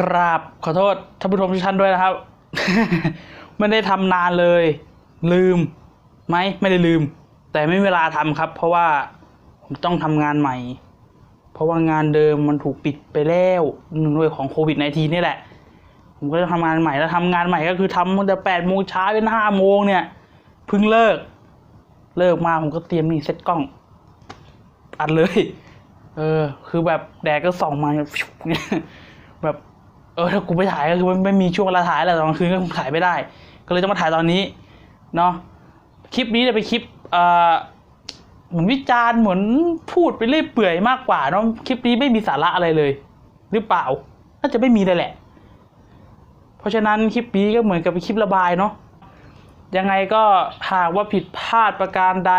กราบขอโทษท่านผู้ชมทุกท่านด้วยนะครับ ไม่ได้ทำนานเลย ลืมไหมไม่ได้ลืม แต่ไม่มีเวลาทำครับ เพราะว่าผมต้องทำงานใหม่ เพราะว่างานเดิมมันถูกปิดไปแล้วเนื่งด้วยของโควิด -19 นี่แหละ ผมก็จะทำงานใหม่แล้วทำงานใหม่ก็คือทำตั้งแต่แปดโมงเช้าเป็นห้าโมงเนี่ยเพิ่งเลิก เลิกมาผมก็เตรียมนี่เซ็ตกล้อง อัดเลย เออ คือแบบแดดก็ส่องมาแบบเออถ้ากูไม่ถ่ายก็คือไม่ไม่มีช่วงเวลาถ่ายแล้วตอนกลางคืนก็คงถ่ายไม่ได้ ก็เลยต้องมาถ่ายตอนนี้เนาะคลิปนี้จะเป็นคลิปเอ่อเหมือนวิจารณ์เหมือนพูดไปเรื่อยเปื่อยมากกว่าเนาะคลิปนี้ไม่มีสาระอะไรเลย หรือเปล่าน่าจะไม่มีเลยแหละ เพราะฉะนั้นคลิปนี้ก็เหมือนกับเป็นคลิประบายเนาะยังไงก็หากว่าผิดพลาดประการใด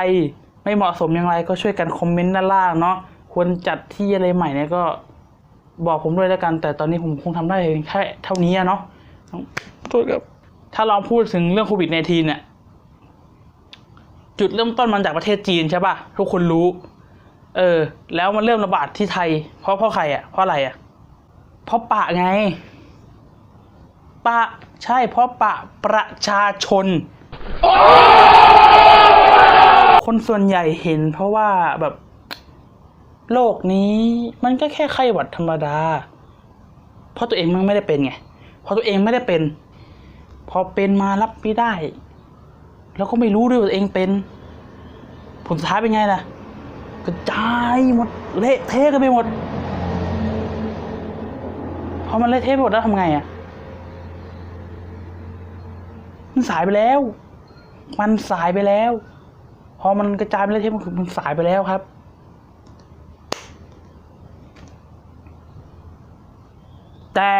ไม่เหมาะสมอย่างไรก็ช่วยกันคอมเมนต์ด้านล่างเนาะควรจัดที่อะไรใหม่เนี่ยก็บอกผมด้วยแล้วกัน แต่ตอนนี้ผมคงทำได้แค่เท่านี้อะเนาะต้องโทษครับถ้าเราพูดถึงเรื่องโควิด -19 เนี่ย จุดเริ่มต้นมันจากประเทศจีนใช่ปะทุกคนรู้ เออ แล้วมันเริ่มระบาดที่ไทย เพราะเพราะใครอะ เพราะอะไรอะ เพราะปะไง ปะ ใช่เพราะปะประชาชน คนส่วนใหญ่เห็น เพราะว่าแบบโลกนี้มันก็แค่ไข้หวัดธรรมดา เพราะตัวเองมันไม่ได้เป็นไงพราะตัวเองไม่ได้เป็น พอเป็นมารับไม่ได้ แล้วก็ไม่รู้ด้วยว่าตัวเองเป็น ผลสุดท้ายเป็นไงล่ะกระจายหมดเละเทะกันไปหมดพอมันเละเทะไปหมดแล้วทำไงอะมันสายไปแล้ว มันสายไปแล้ว พอมันกระจายไปแล้วเทปมันคือมันสายไปแล้วครับ แต่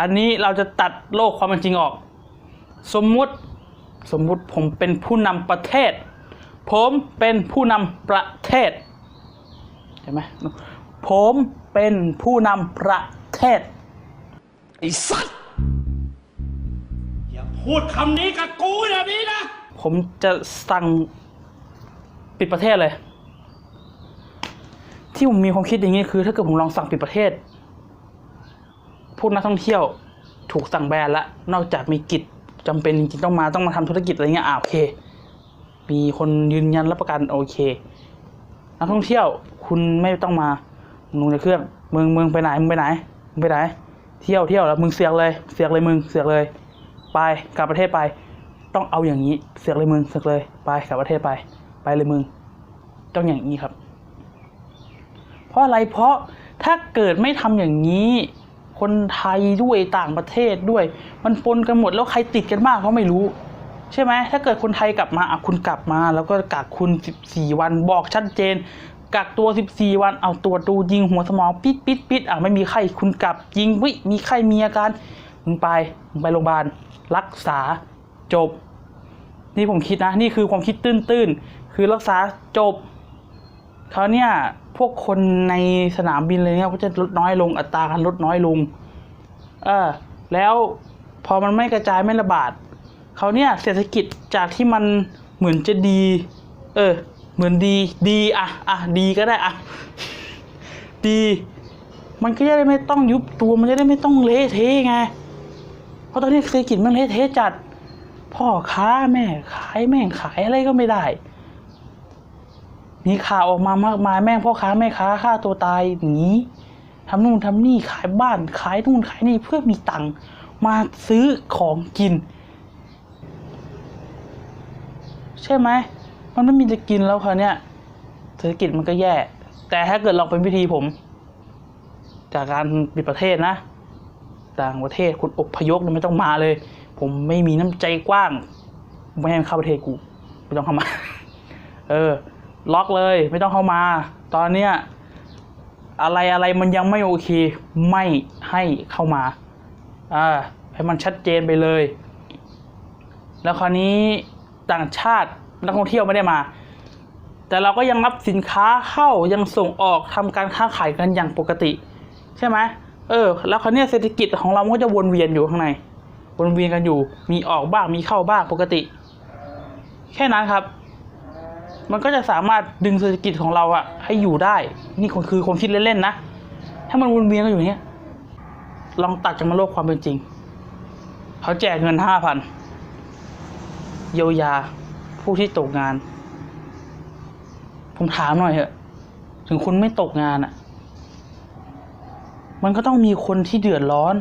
อันนี้เราจะตัดโลกความเป็นจริงออก สมมุติสมมุติผมเป็นผู้นำประเทศ ผมเป็นผู้นำประเทศเห็นไหมผมเป็นผู้นำประเทศไอ้สัตว์อย่าพูดคำนี้กับกูแบบนี้นะ ผมจะสั่ง ปิดประเทศเลย ที่ผมมีความคิดอย่างนี้คือ ถ้าเกิดผมลองสั่งปิดประเทศ พวกนักท่องเที่ยวถูกสั่งแบนละนอกจากมีกิจจำเป็นจริงๆต้องมาต้องมาทำธุรกิจอะไรเงี้ยอ่าโอเค มีคนยืนยันรับประกันโอเค นักท่องเที่ยวคุณไม่ต้องมาลงจากเครื่องมึงมึงไปไหนมึงไปไหนมึงไปไหน เที่ยวเที่ยวแล้วมึงเสียกเลย เสียกเลยมึงเสียกเลย ไปกลับประเทศไป ต้องเอาอย่างนี้เสือกเลยมึงเสือกเลยไปกลับประเทศไป ไปเลยมึง ต้องอย่างนี้ครับ เพราะอะไรเพราะถ้าเกิดไม่ทำอย่างนี้ คนไทยด้วยต่างประเทศด้วย มันปนกันหมดแล้วใครติดกันบ้างก็ไม่รู้ ใช่ไหมถ้าเกิดคนไทยกลับมาอะคุณกลับมา แล้วก็กักคุณ 14 วันบอกชัดเจนกักตัว 14 วันเอาตัวจดูยิงหัวสมองปิดปิดปิดอะไม่มีไข้คุณกลับยิงวิมีไข้มีอาการมึงไปมึงไปโรงพยาบาลรักษาจบ นี่ผมคิดนะ นี่คือความคิดตื้นๆ คือรักษาจบเขาเนี่ยพวกคนในสนามบินเลยเนี่ยก็จะลดน้อยลงอัตราการลดน้อยลง เออ แล้วพอมันไม่กระจายไม่ระบาดเขาเนี่ยเศรษฐกิจจากที่มันเหมือนจะดี เออ เหมือนดีดีอะอะดีก็ได้อะดี มันก็จะได้ไม่ต้องยุบตัวมันจะได้ไม่ต้องเละเทะไง เพราะตอนนี้เศรษฐกิจมันเละเทะจัด พ่อค้าแม่ขายแม่งขายอะไรก็ไม่ได้ มีข่าวออกมามากมายแม่งพ่อค้าแม่ค้าฆ่าตัวตายหนีทำนู่นทำนี่ขายบ้านขายนู่นขายนี่เพื่อมีตังค์มาซื้อของกิน ใช่ไหมมันไม่มีจะกินแล้วคราวเนี้ยเศรษฐกิจมันก็แย่ แต่ถ้าเกิดลองเป็นวิธีผม จากการปิดประเทศนะ ต่างประเทศคุณอพยพไม่ต้องมาเลย ผมไม่มีน้ำใจกว้างไม่ให้เข้าประเทศกูไม่ต้องเข้ามา เออ ล็อกเลยไม่ต้องเข้ามา ตอนเนี้ยอะไรอะไรมันยังไม่โอเค ไม่ให้เข้ามาอ่าให้มันชัดเจนไปเลย แล้วคราวนี้ต่างชาตินักท่องเที่ยวไม่ได้มา แต่เราก็ยังรับสินค้าเข้ายังส่งออกทำการค้าขายกันอย่างปกติ ใช่ไหมเออ แล้วคราวนี้เศรษฐกิจของเราก็จะวนเวียนอยู่ข้างในวนเวียนกันอยู่ มีออกบ้างมีเข้าบ้างปกติ แค่นั้นครับ มันก็จะสามารถดึงเศรษฐกิจของเราอะให้อยู่ได้ นี่คือความคิดเล่นๆนะ ถ้ามันวนเวียนกันอยู่เนี้ยลองตัดจากมาโลกความเป็นจริง เขาแจกเงินห้าพันเยียวยาผู้ที่ตกงาน ผมถามหน่อยเถอะ ถึงคุณไม่ตกงานอะมันก็ต้องมีคนที่เดือดร้อน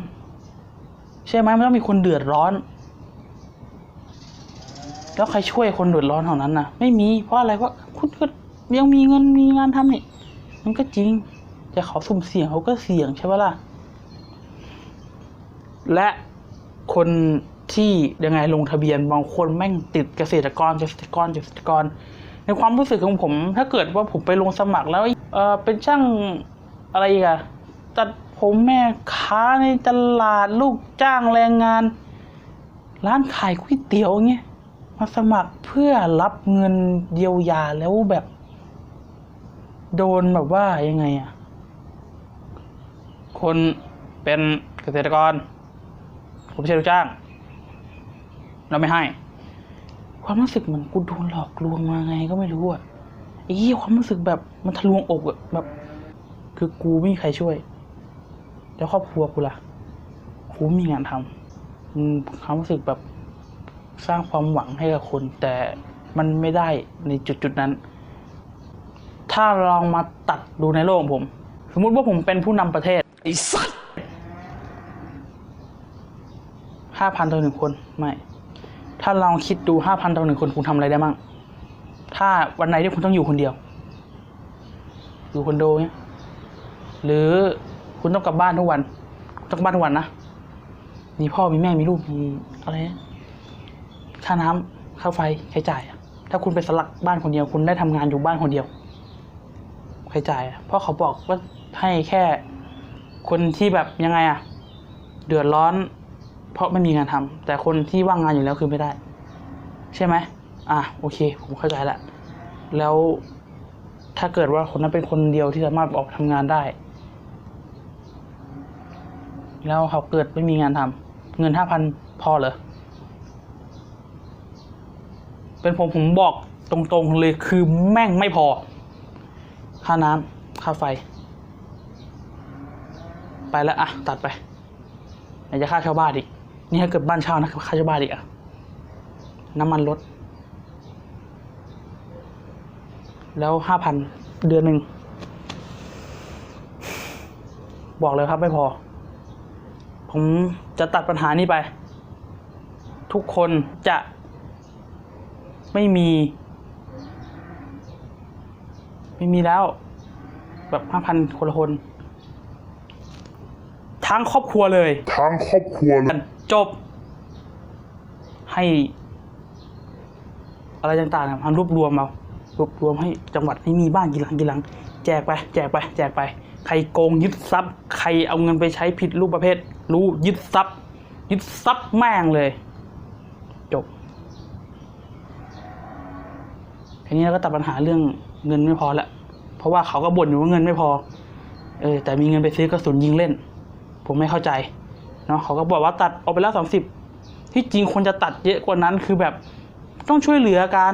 ใช่ไหมมันต้องมีคนเดือดร้อน แล้วใครช่วยคนเดือดร้อนเท่านั้นนะไม่มีเพราะอะไรเพราะคุณก็ยังมีเงินมีงานทำนี่มันก็จริงแต่เขาสุ่มเสี่ยงเขาก็เสี่ยงใช่ปะล่ะและคนที่ยังไงลงทะเบียนบางคนแม่งติดเกษตรกรเกษตรกรเกษตรกร ในความรู้สึกของผม ถ้าเกิดว่าผมไปลงสมัครแล้วเออเป็นช่างอะไรกอะตัดผมแม่ค้าในตลาดลูกจ้างแรงงาน ร้านขายก๋วยเตี๋ยวเงี้ย มาสมัครเพื่อรับเงินเยียวยาแล้วแบบ โดนแบบว่ายังไงอะคนเป็นเกษตรกร ผมไม่ใช่ลูกจ้าง เราไม่ให้ ความรู้สึกเหมือนกูโดนหลอกลวงมาไงก็ไม่รู้อะไอ้เหี้ยความรู้สึกแบบมันทะลวงอกอะแบบ คือกูไม่มีใครช่วย แล้วครอบครัวกูล่ะ กูมีงานทำความรู้สึกแบบ สร้างความหวังให้กับคนแต่มันไม่ได้ในจุดจุดๆนั้น ถ้าลองมาตัดดูในโลกของผม สมมุติว่าผมเป็นผู้นำประเทศไอ้สัตว์ห้าพันต่อหนึ่งคนไม่ถ้าลองคิดดูห้าพันต่อหนึ่งคนคุณทำอะไรได้มั่งถ้าวันไหนที่คุณต้องอยู่คนเดียว อยู่คอนโดเนี้ยหรือคุณต้องกลับบ้านทุกวัน ต้องกลับบ้านทุกวันนะมีพ่อมีแม่มีลูกมีอะไรนะ ค่าน้ำค่าไฟใช้จ่ายถ้าคุณไปสลักบ้านคนเดียว คุณได้ทำงานอยู่บ้านคนเดียวใช้จ่ายเพราะเขาบอกว่าให้แค่คนที่แบบยังไงอะเดือดร้อน เพราะไม่มีงานทำแต่คนที่ว่างงานอยู่แล้วคือไม่ได้ ใช่ไหมอะโอเค ผมเข้าใจละแล้วถ้าเกิดว่าคนนั้นเป็นคนเดียวที่สามารถออกทำงานได้ แล้วเขาเกิดไม่มีงานทำเงินห้าพันพอเหรอ เป็นผมผมบอกตรงๆเลยคือแม่งไม่พอ ค่าน้ำค่าไฟ ไปแล้วอะตัดไปไหนจะค่าเช่าบ้านอีก นี่ถ้าเกิดบ้านเช่านะค่าเช่าบ้านอีกอะน้ำมันลดแล้วห้าพันเดือนหนึ่ง บอกเลยครับไม่พอ ผมจะตัดปัญหานี้ไป ทุกคนจะ ไม่มี ไม่มีแล้ว แบบห้าพันคนละคน ทั้งครอบครัวเลยทั้งครอบครัวเลยจบ ให้ อะไรต่างๆมารวบรวมเอารวบรวมให้จังหวัดนี้มีบ้านกี่หลังกี่หลัง แจกไปแจกไป แจกไป ใครโกงยึดทรัพย์ ใครเอาเงินไปใช้ผิดรูปประเภท รู้ยึดทรัพย์ ยึดทรัพย์แม่งเลย จบ ทีนี้เราก็ตัดปัญหาเรื่องเงินไม่พอละเพราะว่าเขาก็บ่นอยู่ว่าเงินไม่พอ เออ แต่มีเงินไปซื้อกระสุนยิงเล่น ผมไม่เข้าใจ เนาะเขาก็บอกว่าตัดออกไปแล้วสามสิบที่จริงคนจะตัดเยอะกว่านั้นคือแบบต้องช่วยเหลือกัน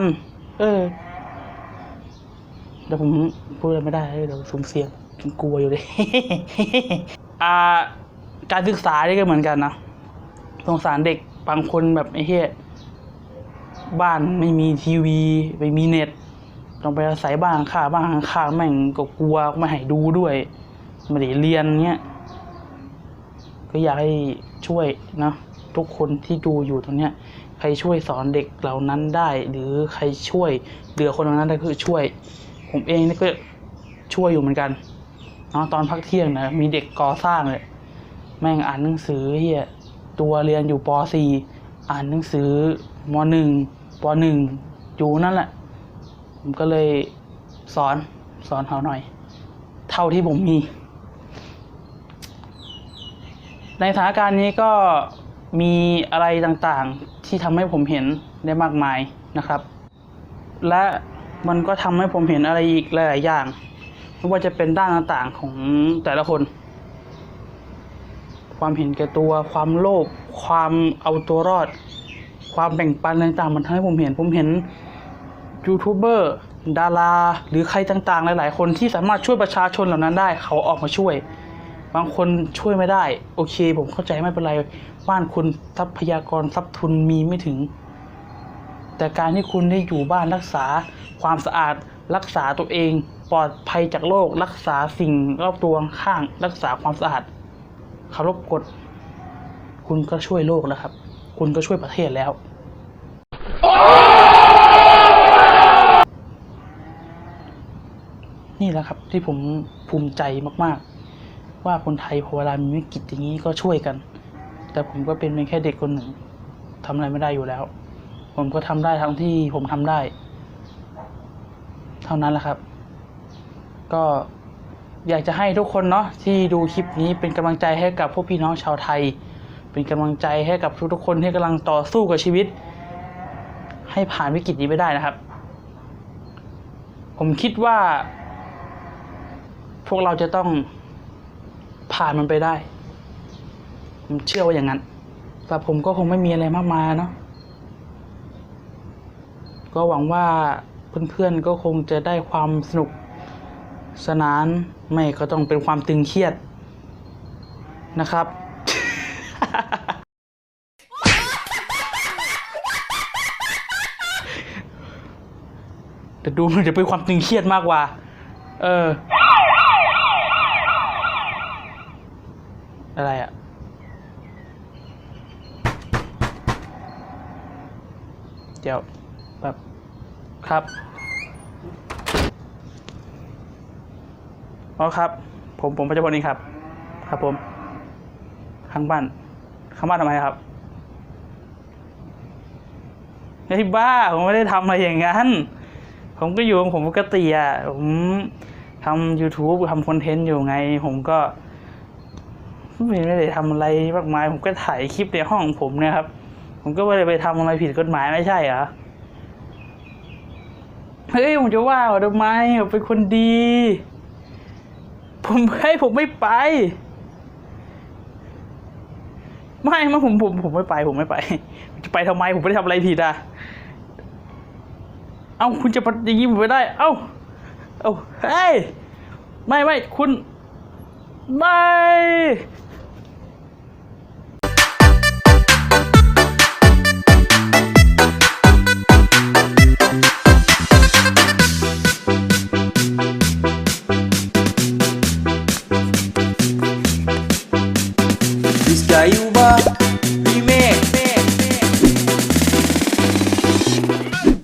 เออเดี๋ยวผมพูดอะไรไม่ได้เดี๋ยวสุ่มเสี่ยงกลัวอยู่เลยอ่า การศึกษานี่ก็เหมือนกันนะสงสารเด็กบางคนแบบไอ้เหี้ย บ้านไม่มีทีวีไม่มีเน็ต ต้องไปอาศัยบ้านข้างบ้านข้างๆแม่งก็กลัวไม่ให้ดูด้วยไม่ได้เรียนเงี้ยก็อยากให้ช่วยนะทุกคนที่ดูอยู่ตรงเนี้ย ใครช่วยสอนเด็กเหล่านั้นได้ หรือใครช่วยเหลือคนเหล่านั้นได้คือช่วย ผมเองนี่ก็ช่วยอยู่เหมือนกันเนาะตอนพักเที่ยงนะมีเด็กก่อสร้างเลยแม่งอ่านหนังสือเฮียตัวเรียนอยู่ป .4 อ่านหนังสือม .1 ป .1 อยู่นั่นแหละ ผมก็เลยสอนสอนเขาหน่อย เท่าที่ผมมี ในสถานการณ์นี้ก็มีอะไรต่างๆที่ทำให้ผมเห็นได้มากมายนะครับ และมันก็ทำให้ผมเห็นอะไรอีกหลาย ๆ อย่างไม่ว่าจะเป็นด้านต่างๆของแต่ละคน ความเห็นแก่ตัว ความโลภความเอาตัวรอด ความแบ่งปันต่างๆ มันทำให้ผมเห็น ผมเห็นยูทูบเบอร์ดารา หรือใครต่างๆ หลาย ๆ คนที่สามารถช่วยประชาชนเหล่านั้นได้ เขาออกมาช่วย บางคนช่วยไม่ได้ โอเค ผมเข้าใจไม่เป็นไร บ้านคุณทรัพยากรทรัพย์ทุนมีไม่ถึง แต่การที่คุณได้อยู่บ้านรักษาความสะอาดรักษาตัวเอง ปลอดภัยจากโรครักษาสิ่งรอบตัวข้าง รักษาความสะอาดเคารพกฎคุณก็ช่วยโลกแล้วครับ คุณก็ช่วยประเทศแล้ว นี่แหละครับที่ผมภูมิใจมากๆ ว่าคนไทยพอเวลามีวิกฤตอย่างนี้ก็ช่วยกัน แต่ผมก็เป็นเพียงแค่เด็กคนหนึ่งทำอะไรไม่ได้อยู่แล้ว ผมก็ทำได้ทั้งที่ผมทำได้ เท่านั้นแหละครับ ก็อยากจะให้ทุกคนเนาะที่ดูคลิปนี้เป็นกำลังใจให้กับพวกพี่น้องชาวไทย เป็นกำลังใจให้กับทุกๆคนที่กำลังต่อสู้กับชีวิต ให้ผ่านวิกฤตนี้ไปได้นะครับ ผมคิดว่า พวกเราจะต้องผ่านมันไปได้ ผมเชื่อว่าอย่างนั้นแต่ผมก็คงไม่มีอะไรมากมายเนาะก็หวังว่าเพื่อนๆก็คงจะได้ความสนุกสนานไม่ก็ต้องเป็นความตึงเครียดนะครับ แต่ดูมันจะเป็นความตึงเครียดมากกว่า เออ อะไรอะ เดี๋ยวแบบครับ อ๋อครับ ผมผมปัจจุบันนี้ครับ ครับผม ข้างบ้าน ข้างบ้านทำไมครับไอ้บ้า ผมไม่ได้ทำอะไรอย่างนั้น ผมก็อยู่ของผมปกติอะ ผมทำ YouTube ทำคอนเทนต์อยู่ไง ผมก็ ไม่ไม่ได้ทำอะไรมากมาย ผมก็ถ่ายคลิปในห้องผมเนี่ยครับ ผมก็ไม่ได้ไปทำอะไรผิดกฎหมายไม่ใช่เหรอเฮ้ยผมจะว่าเขาทำไมผมเป็นคนดี ผมให้ผมไม่ไป ไม่มาผมผมผมไม่ไป ผมไม่ไป จะไปทำไมผมไม่ได้ทำอะไรผิดอะเอ้าคุณจะมาอย่างนี้ผมไม่ได้ เอ้าเอ้าเฮ้ยไม่ไม่คุณไม่